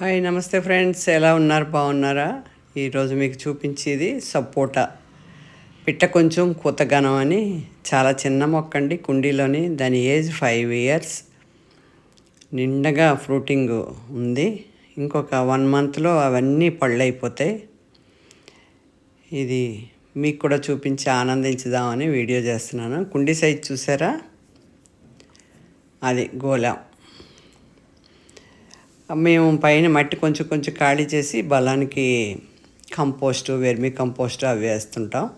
Hi నమస్తే friends. ఎలా ఉన్నారు? బాగున్నారా? ఈరోజు మీకు చూపించేది సపోటా. పిట్ట కొంచెం కూతగనం అని చాలా చిన్న మొక్క అండి. కుండీలోని దాని ఏజ్ ఫైవ్ ఇయర్స్. నిండగా ఫ్రూటింగ్ ఉంది. ఇంకొక వన్ మంత్లో అవన్నీ పళ్ళు అయిపోతాయి ఇది మీకు కూడా చూపించి ఆనందించుదామని వీడియో చేస్తున్నాను. కుండీ సైజ్ చూసారా? అది గోళం. మేము పైన మట్టి కొంచెం కొంచెం ఖాళీ చేసి బలానికి కంపోస్టు వెర్మి కంపోస్టు అవి వేస్తుంటాం.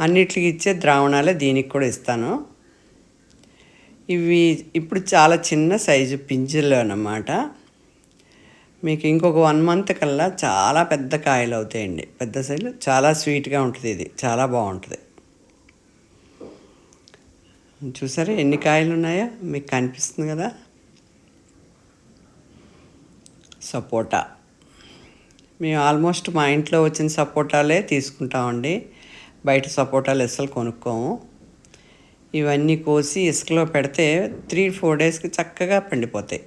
అన్నిటికి ఇచ్చే ద్రావణాలే దీనికి కూడా ఇస్తాను. ఇవి ఇప్పుడు చాలా చిన్న సైజు పింజలు అన్నమాట. మీకు ఇంకొక వన్ మంత్ కల్లా చాలా పెద్ద కాయలు అవుతాయండి. పెద్ద సైజు చాలా స్వీట్గా ఉంటుంది ఇది. చాలా బాగుంటుంది. చూసారా ఎన్ని కాయలు ఉన్నాయో మీకు కనిపిస్తుంది కదా? సపోటా. మేము ఆల్మోస్ట్ మా ఇంట్లో వచ్చిన సపోటాలే తీసుకుంటామండి. బయట సపోటాలు అస్సలు కొనుక్కోము. ఇవన్నీ కోసి ఇసుకలో పెడితే త్రీ ఫోర్ డేస్కి చక్కగా పండిపోతాయి.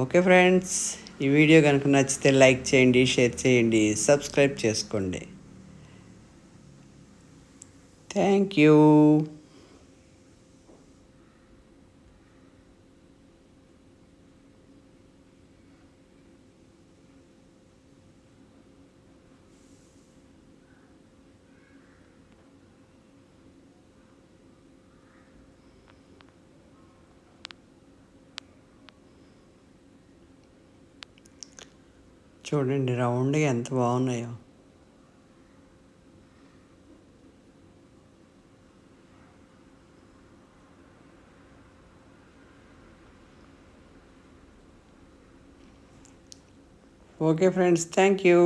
ఓకే ఫ్రెండ్స్ ఈ వీడియో కనుక నచ్చితే లైక్ చేయండి షేర్ చేయండి సబ్స్క్రైబ్ చేసుకోండి. Thank you. చూడండి రౌండ్గా ఎంత బాగున్నాయో. Okay friends thank you